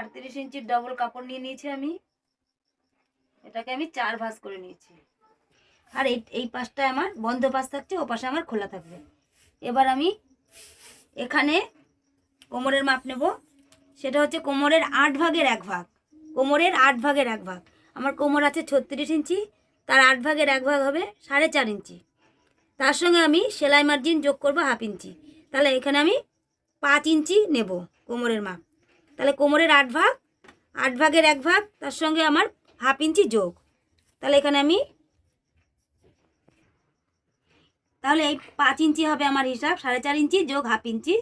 আটত্রিশ ইঞ্চির ডবল কাপড় নিয়ে নিয়েছি আমি। এটাকে আমি চার ভাঁজ করে নিয়েছি। আর এই এই পাশটায় আমার বন্ধ পাশ থাকছে, ও পাশে আমার খোলা থাকবে। এবার আমি এখানে কোমরের মাপ নেব। সেটা হচ্ছে কোমরের আট ভাগের এক ভাগ। কোমরের আট ভাগের এক ভাগ। আমার কোমর আছে ছত্রিশ ইঞ্চি, তার আট ভাগের এক ভাগ হবে সাড়ে চার ইঞ্চি। তার সঙ্গে আমি সেলাই মার্জিন যোগ করব হাফ ইঞ্চি। তাহলে এখানে আমি পাঁচ ইঞ্চি নেব কোমরের মাপ। তাহলে কোমরের আট ভাগ, আট ভাগের এক ভাগ, তার সঙ্গে আমার হাফ ইঞ্চি যোগ। তাহলে এখানে আমি, তাহলে এই পাঁচ ইঞ্চি হবে আমার হিসাব, সাড়ে চার ইঞ্চি যোগ হাফ ইঞ্চি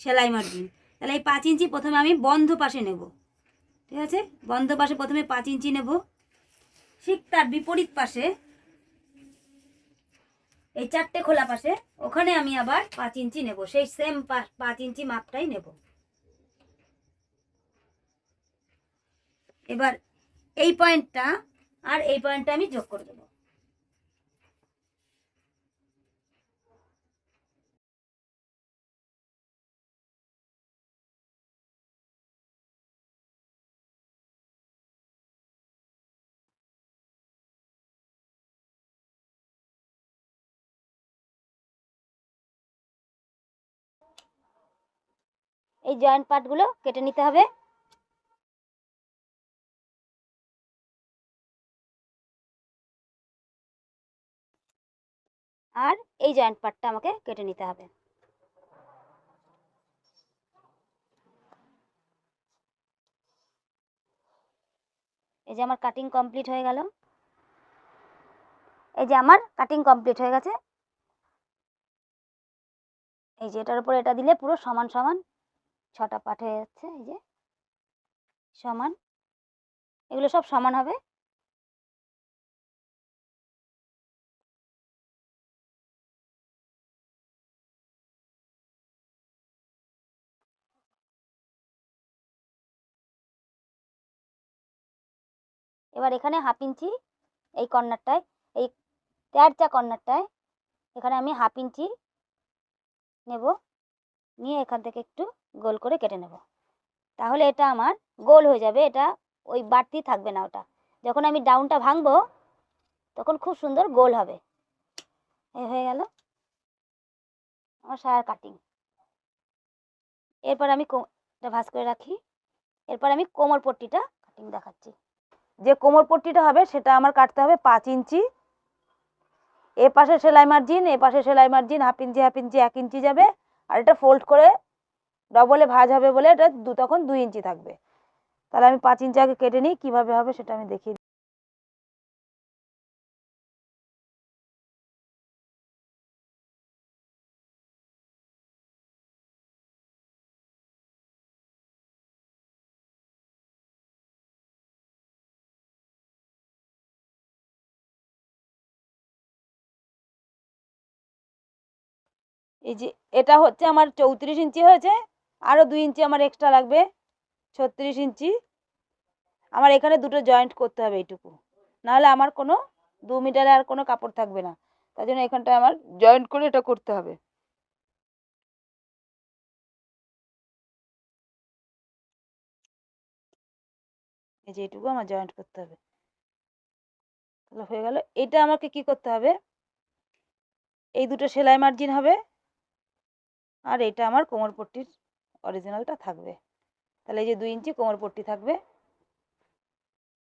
সেলাই মার্জিন। তাহলে এই পাঁচ ইঞ্চি প্রথমে আমি বন্ধ পাশে নেব। ঠিক আছে? বন্ধ পাশে প্রথমে পাঁচ ইঞ্চি নেব। ঠিক তার বিপরীত পাশে, এই চারটে খোলা পাশে, ওখানে আমি আবার পাঁচ ইঞ্চি নেব। সেই সেম পাঁচ ইঞ্চি মাপটাই নেব। এবার এই পয়েন্টটা আর এই পয়েন্টটা আমি যোগ করে দেবো। এই জয়েন্ট পার্টগুলো কেটে নিতে হবে। আর এই জয়েন্ট পার্টটা আমাকে কেটে নিতে হবে। এই যে আমার কাটিং কমপ্লিট হয়ে গেল। এই যে আমার কাটিং কমপ্লিট হয়ে গেছে। এই যে এটার উপর এটা দিলে পুরো সমান সমান ছটা পাঠ হয়ে যাচ্ছে এই যে সমান। এগুলো সব সমান হবে। এবার এখানে হাফ ইঞ্চি এই কর্নারটায়, এই তেরচা কর্নারটায় এখানে আমি হাফ ইঞ্চি নেব, নিয়ে এখান থেকে একটু গোল করে কেটে নেব। তাহলে এটা আমার গোল হয়ে যাবে, এটা ওই বাড়তি থাকবে না ওটা। যখন আমি ডাউনটা ভাঙবো, তখন খুব সুন্দর গোল হবে। এই হয়ে গেল আমার সায়ার কাটিং। এরপর আমি এটা করে রাখি। এরপর আমি কোমর পট্টিটা কাটিং দেখাচ্ছি। যে কোমর পট্টিটা হবে সেটা আমার কাটতে হবে পাঁচ ইঞ্চি। এ পাশে সেলাই মার্জিন এ পাশে সেলাই margin half inch half inch, এক ইঞ্চি যাবে। আর এটা ফোল্ড করে ডবলে ভাজ হবে বলে এটা দু তখন দুই ইঞ্চি থাকবে। তাহলে আমি পাঁচ ইঞ্চি আগে কেটে নিই, কীভাবে হবে সেটা আমি দেখিয়ে এই যে এটা হচ্ছে আমার চৌত্রিশ ইঞ্চি হয়েছে আরও দুই ইঞ্চি আমার এক্সট্রা লাগবে, ছত্রিশ ইঞ্চি। আমার এখানে দুটো জয়েন্ট করতে হবে এইটুকু, নাহলে আমার কোনো দু মিটারে আর কোনো কাপড় থাকবে না, তার জন্য এখানটায় আমার জয়েন্ট করে এটা করতে হবে। এই যে এইটুকু আমার জয়েন্ট করতে হবে। তাহলে হয়ে গেল, এটা আমাকে কি করতে হবে? এই দুটো সেলাই মার্জিন হবে আর এটা আমার কোমর পট্টির অরিজিনালটা থাকবে। তাহলে এই যে দুই ইঞ্চি কোমর পট্টি থাকবে।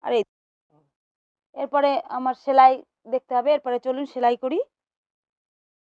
আর এই এরপরে আমার সেলাই দেখতে হবে। এরপরে চলুন সেলাই করি।